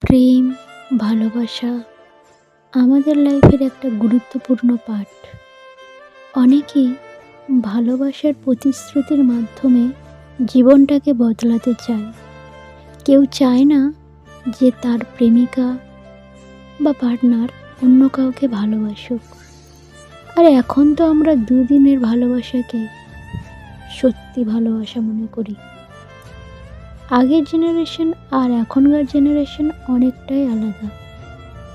প্রেম, ভালোবাসা আমাদের লাইফের একটা গুরুত্বপূর্ণ পাঠ। অনেকেই ভালোবাসার প্রতিশ্রুতির মাধ্যমে জীবনটাকে বদলাতে চায়। কেউ চায় না যে তার প্রেমিকা বা পার্টনার অন্য কাউকে ভালোবাসুক। আর এখন তো আমরা দুদিনের ভালোবাসাকে সত্যি ভালোবাসা মনে করি। আগের জেনারেশন আর এখনকার জেনারেশন অনেকটাই আলাদা।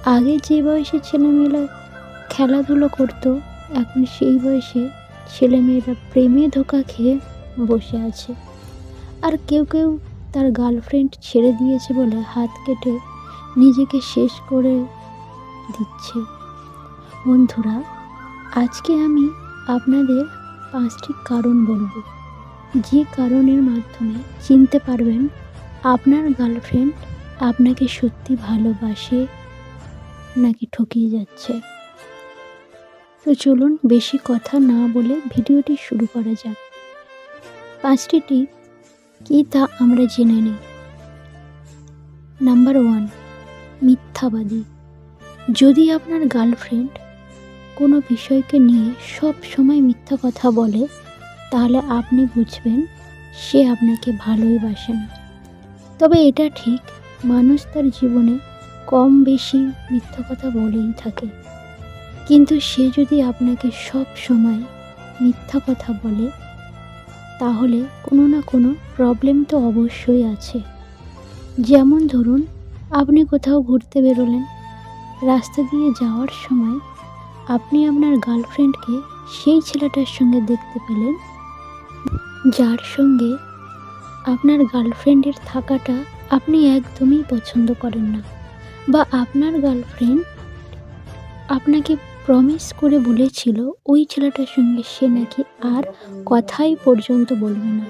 আগে যে বয়সে ছেলেমেয়েরা খেলাধুলো করতো, এখন সেই বয়সে ছেলেমেয়েরা প্রেমে ধোকা খেয়ে বসে আছে। আর কেউ কেউ তার গার্লফ্রেন্ড ছেড়ে দিয়েছে বলে হাত কেটে নিজেকে শেষ করে দিচ্ছে। বন্ধুরা, আজকে আমি আপনাদের পাঁচটি কারণ বলব। যে কারণের মাধ্যমে চিনতে পারবেন আপনার গার্লফ্রেন্ড আপনাকে সত্যি ভালোবাসে নাকি ঠকিয়ে যাচ্ছে। তো চলুন বেশি কথা না বলে ভিডিওটি শুরু করা যাক। পাঁচটি টিপ কী তা আমরা জেনে নিই। নাম্বার ওয়ান, মিথ্যাবাদী। যদি আপনার গার্লফ্রেন্ড কোনো বিষয়কে নিয়ে সব সময় মিথ্যা কথা বলে তাহলে আপনি বুঝবেন সে আপনাকে ভালোই বাসে না। তবে এটা ঠিক, মানুষ তার জীবনে কম বেশি মিথ্যা কথা বলেই থাকে। কিন্তু সে যদি আপনাকে সব সময় মিথ্যা কথা বলে, তাহলে কোনো না কোনো প্রবলেম তো অবশ্যই আছে। যেমন ধরুন, আপনি কোথাও ঘুরতে বেরোলেন। রাস্তা দিয়ে যাওয়ার সময় আপনি আপনার গার্লফ্রেন্ডকে সেই ছেলেটার সঙ্গে দেখতে পেলেন। যার সঙ্গে আপনার গার্লফ্রেন্ডের থাকাটা আপনি একদমই পছন্দ করেন না বা আপনার গার্লফ্রেন্ড আপনাকে প্রমিস করে বলেছিল ওই ছেলেটার সঙ্গে সে নাকি আর কথাই পর্যন্ত বলবে না।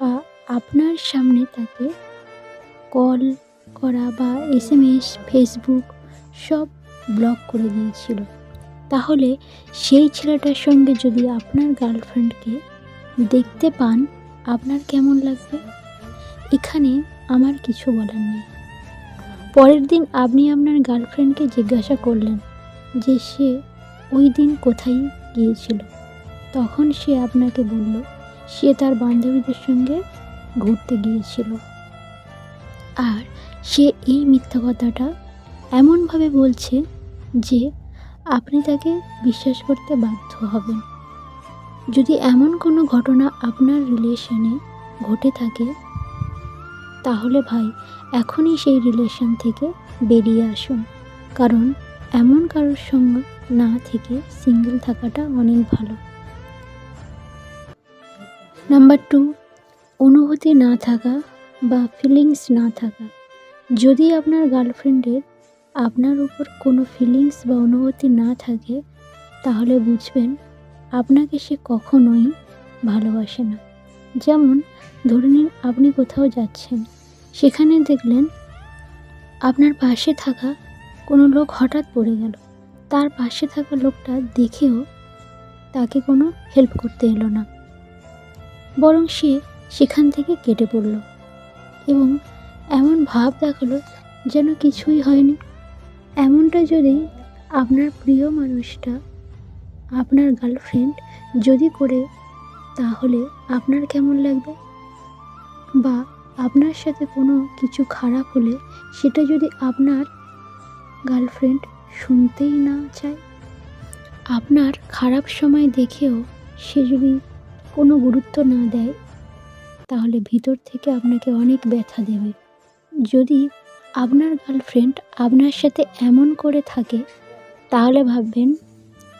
বা আপনার সামনে তাকে কল করা বা এস এম এস ফেসবুক সব ব্লক করে দিয়েছিল। তাহলে সেই ছেলেটার সঙ্গে যদি আপনার গার্লফ্রেন্ডকে দেখতে পান আপনার কেমন লাগবে? এখানে আমার কিছু বলার নেই। পরের দিন আপনি আপনার গার্লফ্রেন্ডকে জিজ্ঞাসা করলেন যে সে ওই দিন কোথায় গিয়েছিল। তখন সে আপনাকে বলল, সে তার বান্ধবীদের সঙ্গে ঘুরতে গিয়েছিল। আর সে এই মিথ্যা কথাটা এমনভাবে বলছে যে আপনি তাকে বিশ্বাস করতে বাধ্য হবেন। যদি এমন কোনো ঘটনা আপনার রিলেশনে ঘটে থাকে, তাহলে ভাই, এখনই সেই রিলেশন থেকে বেরিয়ে আসুন। কারণ এমন কারোর সঙ্গে না থেকে সিঙ্গেল থাকাটা অনেক ভালো। নাম্বার টু অনুভূতি না থাকা বা ফিলিংস না থাকা। যদি আপনার গার্লফ্রেন্ডের আপনার উপর কোনো ফিলিংস বা অনুভূতি না থাকে, তাহলে বুঝবেন আপনাকে সে কখনোই ভালোবাসে না। যেমন ধরে নিন আপনি কোথাও যাচ্ছেন, সেখানে দেখলেন আপনার পাশে থাকা কোনো লোক হঠাৎ পড়ে গেল। তার পাশে থাকা লোকটা দেখেও তাকে কোনো হেল্প করতে এলো না। বরং সে সেখান থেকে কেটে পড়ল এবং এমন ভাব দেখাল যেন কিছুই হয়নি। এমনটা যদি আপনার প্রিয় মানুষটা আপনার গার্লফ্রেন্ড যদি করে, তাহলে আপনার কেমন লাগবে? বা আপনার সাথে কোনো কিছু খারাপ হলে সেটা যদি আপনার গার্লফ্রেন্ড শুনতেই না চায়? আপনার খারাপ সময় দেখেও সে যদি কোনো গুরুত্ব না দেয়, তাহলে ভিতর থেকে আপনাকে অনেক ব্যথা দেবে। যদি আপনার গার্লফ্রেন্ড আপনার সাথে এমন করে থাকে, তাহলে ভাববেন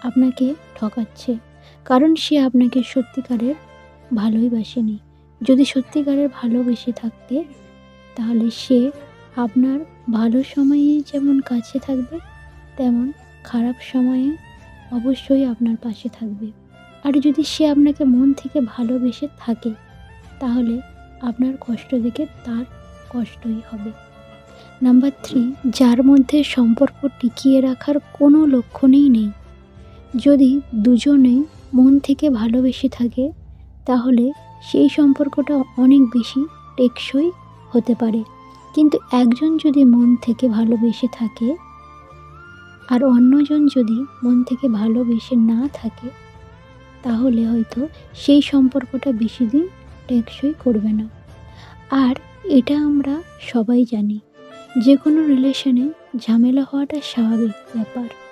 আপনাকে ঠকাচ্ছে, কারণ সে আপনাকে সত্যিকারের ভালোই বাসেনি। যদি সত্যিকারের ভালোবেসে থাকতে, তাহলে সে আপনার ভালো সময়েই যেমন কাছে থাকবে, তেমন খারাপ সময়ে অবশ্যই আপনার পাশে থাকবে। আর যদি সে আপনাকে মন থেকে ভালোবেসে থাকে, তাহলে আপনার কষ্ট দেখে তার কষ্টই হবে। নাম্বার থ্রি, যার মধ্যে সম্পর্ক টিকিয়ে রাখার কোনো লক্ষণই নেই। যদি দুজনেই মন থেকে ভালোবেসে থাকে, তাহলে সেই সম্পর্কটা অনেক বেশি টেকসই হতে পারে। কিন্তু একজন যদি মন থেকে ভালোবেসে থাকে, আর অন্যজন যদি মন থেকে ভালোবেসে না থাকে, তাহলে হয়তো সেই সম্পর্কটা বেশি দিন টেকসই করবে না। আর এটা আমরা সবাই জানি, যে কোনো রিলেশনে ঝামেলা হওয়াটা স্বাভাবিক ব্যাপার।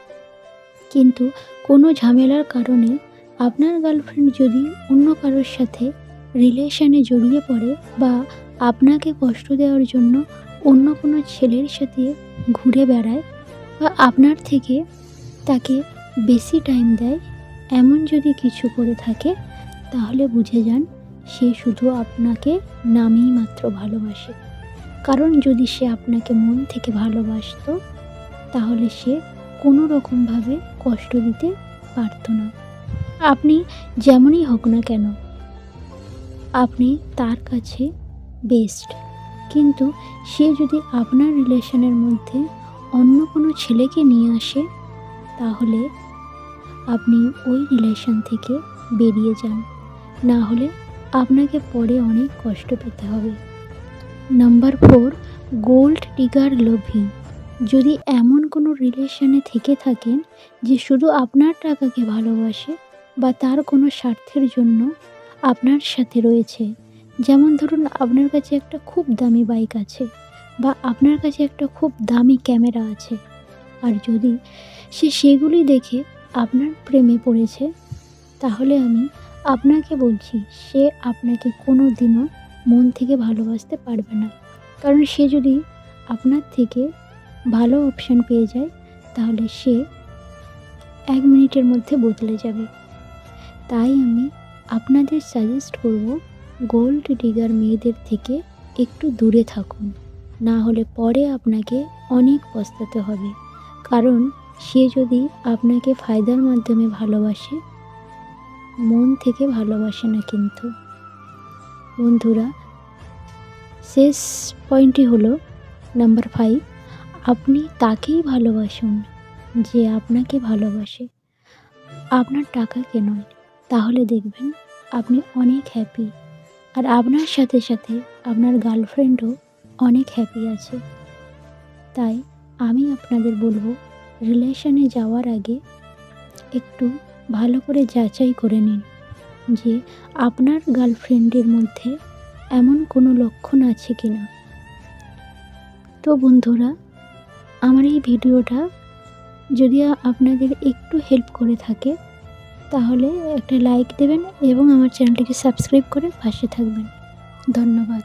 কিন্তু কোনো ঝামেলার কারণে আপনার গার্লফ্রেন্ড যদি অন্য কারোর সাথে রিলেশনে জড়িয়ে পড়ে বা আপনাকে কষ্ট দেওয়ার জন্য অন্য কোনো ছেলের সাথে ঘুরে বেড়ায় বা আপনার থেকে তাকে বেশি টাইম দেয়, এমন যদি কিছু করে থাকে, তাহলে বুঝে যান সে শুধু আপনাকে নামেই মাত্র ভালোবাসে। কারণ যদি সে আপনাকে মন থেকে ভালোবাসতো, তাহলে সে কোনো রকমভাবে কষ্ট দিতে পারতো না। আপনি যেমনই হোক না কেন, আপনি তার কাছে বেস্ট কিন্তু সে যদি আপনার রিলেশনের মধ্যে অন্য কোনো ছেলেকে নিয়ে আসে, তাহলে আপনি ওই রিলেশন থেকে বেরিয়ে যান। না হলে আপনাকে পরে অনেক কষ্ট পেতে হবে। নাম্বার ফোর গোল্ড টিগার লোভি যদি এমন কোনো রিলেশনে থেকে থাকেন যে শুধু আপনার টাকাকে ভালোবাসে বা তার কোনো স্বার্থের জন্য আপনার সাথে রয়েছে, যেমন ধরুন আপনার কাছে একটা খুব দামি বাইক আছে বা আপনার কাছে একটা খুব দামি ক্যামেরা আছে, আর যদি সে সেগুলি দেখে আপনার প্রেমে পড়েছে, তাহলে আমি আপনাকে বলছি, সে আপনাকে কোনো দিনও মন থেকে ভালোবাসতে পারবে না। কারণ সে যদি আপনার থেকে ভালো অপশান পেয়ে যায়, তাহলে সে এক মিনিটের মধ্যে বদলে যাবে। তাই আমি আপনাদের সাজেস্ট করব গোল্ড ডিগার মেয়েদের থেকে একটু দূরে থাকুন। না হলে পরে আপনাকে অনেক পস্তাতে হবে। কারণ সে যদি আপনাকে ফায়দার মাধ্যমে ভালোবাসে, মন থেকে ভালোবাসে না কিন্তু। বন্ধুরা, শেষ পয়েন্টটি হলো নাম্বার ফাইভ আপনি তাকেই ভালোবাসুন যে আপনাকে ভালোবাসে। আপনার টাকাকে নয়, তাহলে দেখবেন আপনি অনেক হ্যাপি আর আপনার সাথে সাথে আপনার গার্লফ্রেন্ডও অনেক হ্যাপি আছে। তাই আমি আপনাদের বলব রিলেশনে যাওয়ার আগে একটু ভালো করে যাচাই করে নিন যে আপনার গার্লফ্রেন্ডের মধ্যে এমন কোনো লক্ষণ আছে কি না তো বন্ধুরা আমার এই ভিডিওটা যদি আপনাদের একটু হেল্প করে থাকে, তাহলে একটা লাইক দেবেন এবং আমার চ্যানেলটিকে সাবস্ক্রাইব করে পাশে থাকবেন। ধন্যবাদ।